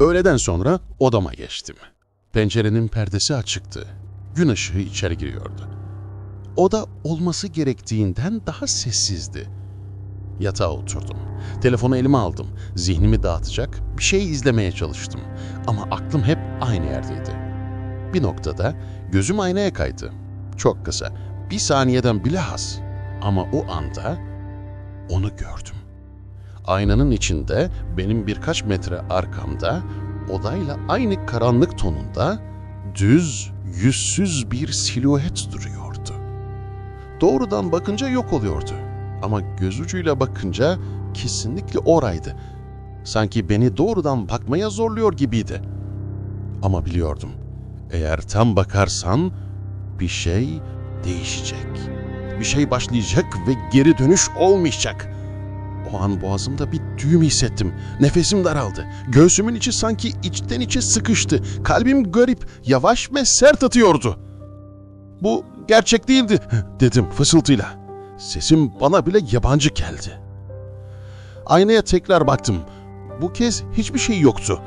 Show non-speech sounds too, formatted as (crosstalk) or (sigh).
Öğleden sonra odama geçtim. Pencerenin perdesi açıktı. Gün ışığı içeri giriyordu. Oda olması gerektiğinden daha sessizdi. Yatağa oturdum. Telefonu elime aldım. Zihnimi dağıtacak bir şey izlemeye çalıştım. Ama aklım hep aynı yerdeydi. Bir noktada gözüm aynaya kaydı. Çok kısa, bir saniyeden bile az. Ama o anda onu gördüm. Aynanın içinde benim birkaç metre arkamda odayla aynı karanlık tonunda düz, yüzsüz bir silüet duruyordu. Doğrudan bakınca yok oluyordu. Ama göz ucuyla bakınca kesinlikle oraydı. Sanki beni doğrudan bakmaya zorluyor gibiydi. Ama biliyordum. Eğer tam bakarsan bir şey değişecek. Bir şey başlayacak ve geri dönüş olmayacak. O an boğazımda bir düğüm hissettim. Nefesim daraldı. Göğsümün içi sanki içten içe sıkıştı. Kalbim garip, yavaş ve sert atıyordu. Bu gerçek değildi (laughs) dedim fısıltıyla. Sesim bana bile yabancı geldi. Aynaya tekrar baktım. Bu kez hiçbir şey yoktu.